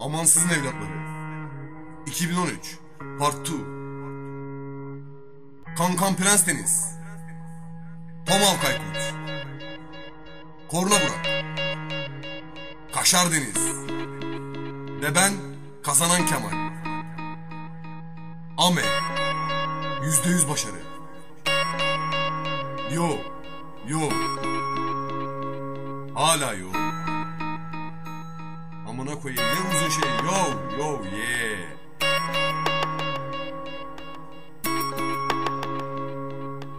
Amansızın evlatları. 2013 Part 2 Kankan Prens Deniz. Tomal Kaykut Korna Burak. Kaşar Deniz. Ve ben Kazanan Kemal. Ame. Yüzde yüz başarı. Yo. Yo. Hala yo Amına koyayım. Ne uzun şey. Yo yo yeah.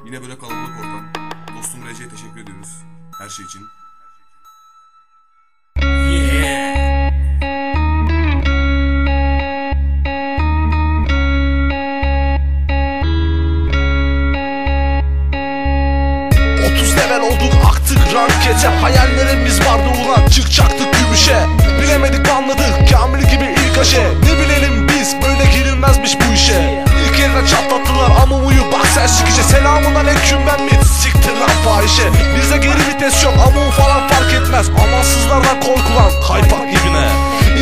Yine böyle kalabalık ortam. Dostum RC'ye teşekkür ediyoruz. Her şey için. Level olduk aktık rankete Hayallerimiz vardı ulan. Çıkacaktık vites yok ama falan fark etmez. Amansızlardan korkulan kaypak ibine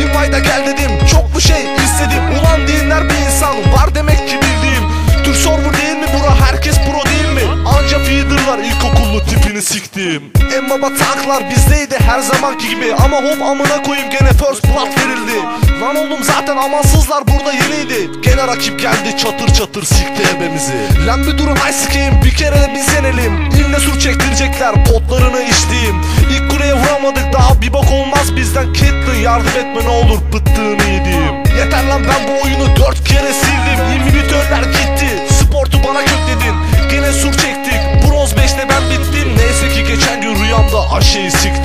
İnvayda gel dedim. Çok mu şey istedim? Ulan dinler bir insan. Var demek ki bildiğim. Türk server değil mi? Bura herkes pro değil mi? Anca feederlar ilkokullu tipini siktim. En baba tanklar bizdeydi her zamanki gibi. Ama hop amına koyayım gene first blood verildi. Lan oğlum zaten amansızlar burada yeniydi. Gene rakip geldi çatır çatır sikti ebemizi. Lan bir durun ay sikeyim bir kere de biz yenelim İlle sur çektirecekler potlarını içtiğim. İlk kuleye vuramadık daha bir bok olmaz bizden. Caitlyn yardım etme ne olur pıttığını yediğim. Yeter lan ben bu oyunu dört kere sildim. İnhibitörler gitti Sportu bana kökledin. Gene sur çektik Bronz 5'te ben bittim. Neyse ki geçen gün rüyamda aşeyi siktim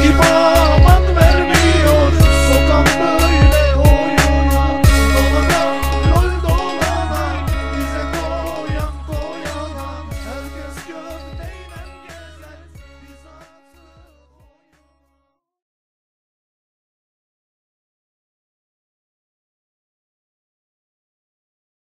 keep on